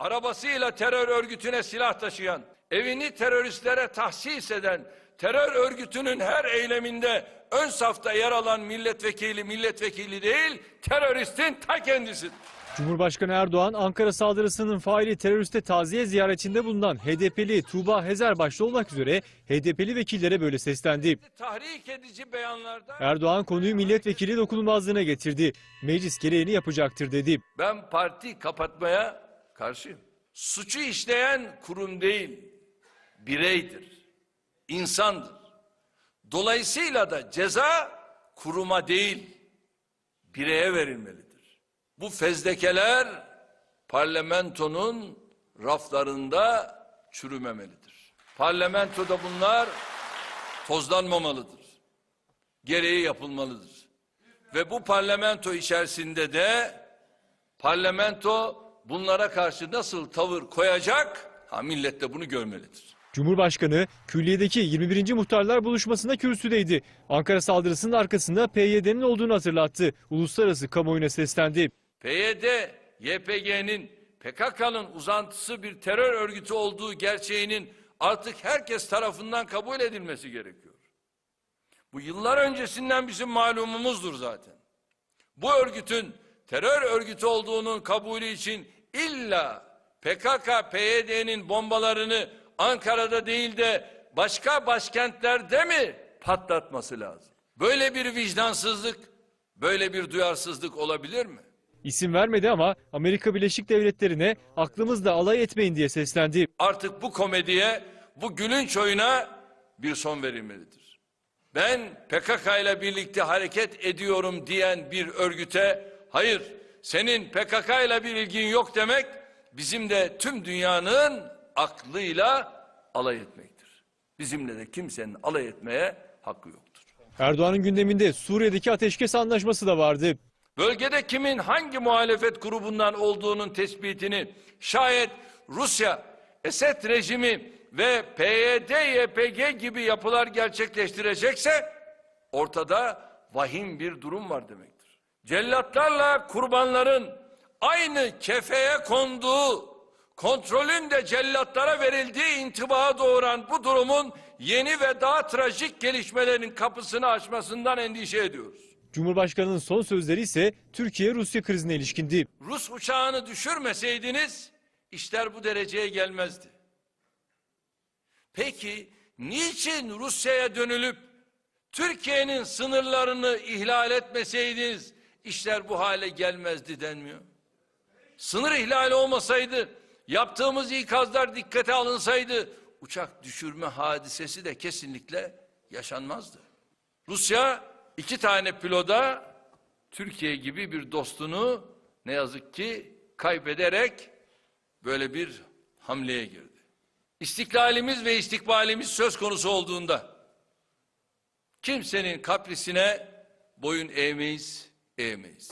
arabasıyla terör örgütüne silah taşıyan, evini teröristlere tahsis eden, terör örgütünün her eyleminde ön safta yer alan milletvekili milletvekili değil, teröristin ta kendisidir. Cumhurbaşkanı Erdoğan, Ankara saldırısının faili teröriste taziye ziyaretinde bulunan HDP'li Tuğba Hezer başta olmak üzere HDP'li vekillere böyle seslendi. Tahrik edici beyanlarda Erdoğan konuyu milletvekili dokunulmazlığına getirdi. Meclis gereğini yapacaktır dedi. ben parti kapatmaya karşıyım. Suçu işleyen kurum değil, bireydir, insandır. Dolayısıyla da ceza kuruma değil, bireye verilmelidir. Bu fezlekeler parlamentonun raflarında çürümemelidir. Parlamentoda bunlar tozlanmamalıdır. Gereği yapılmalıdır. Ve bu parlamento içerisinde de parlamento bunlara karşı nasıl tavır koyacak? Ha millet de bunu görmelidir. Cumhurbaşkanı külliyedeki 21. muhtarlar buluşmasında kürsüdeydi. Ankara saldırısının arkasında PYD'nin olduğunu hatırlattı. Uluslararası kamuoyuna seslendi. PYD, YPG'nin PKK'nın uzantısı bir terör örgütü olduğu gerçeğinin artık herkes tarafından kabul edilmesi gerekiyor. Bu yıllar öncesinden bizim malumumuzdur zaten. Bu örgütün terör örgütü olduğunun kabulü için illa PKK, PYD'nin bombalarını Ankara'da değil de başka başkentlerde mi patlatması lazım? Böyle bir vicdansızlık, böyle bir duyarsızlık olabilir mi? İsim vermedi ama Amerika Birleşik Devletleri'ne aklımızda alay etmeyin diye seslendi. Artık bu komediye, bu gülünç oyuna bir son verilmelidir. Ben PKK ile birlikte hareket ediyorum diyen bir örgüte hayır senin PKK ile bir ilgin yok demek bizim de tüm dünyanın aklıyla alay etmektir. Bizimle de kimsenin alay etmeye hakkı yoktur. Erdoğan'ın gündeminde Suriye'deki ateşkes anlaşması da vardı. Bölgede kimin hangi muhalefet grubundan olduğunun tespitini şayet Rusya, Esed rejimi ve PYD, YPG gibi yapılar gerçekleştirecekse ortada vahim bir durum var demektir. Cellatlarla kurbanların aynı kefeye konduğu, kontrolün de cellatlara verildiği intibaha doğuran bu durumun yeni ve daha trajik gelişmelerin kapısını açmasından endişe ediyoruz. Cumhurbaşkanının son sözleri ise Türkiye-Rusya krizine ilişkindi. Rus uçağını düşürmeseydiniz işler bu dereceye gelmezdi. Peki niçin Rusya'ya dönülüp Türkiye'nin sınırlarını ihlal etmeseydiniz işler bu hale gelmezdi denmiyor. Sınır ihlali olmasaydı, yaptığımız ikazlar dikkate alınsaydı uçak düşürme hadisesi de kesinlikle yaşanmazdı. Rusya iki tane piloda Türkiye gibi bir dostunu ne yazık ki kaybederek böyle bir hamleye girdi. İstiklalimiz ve istikbalimiz söz konusu olduğunda kimsenin kaprisine boyun eğmeyiz, eğmeyiz.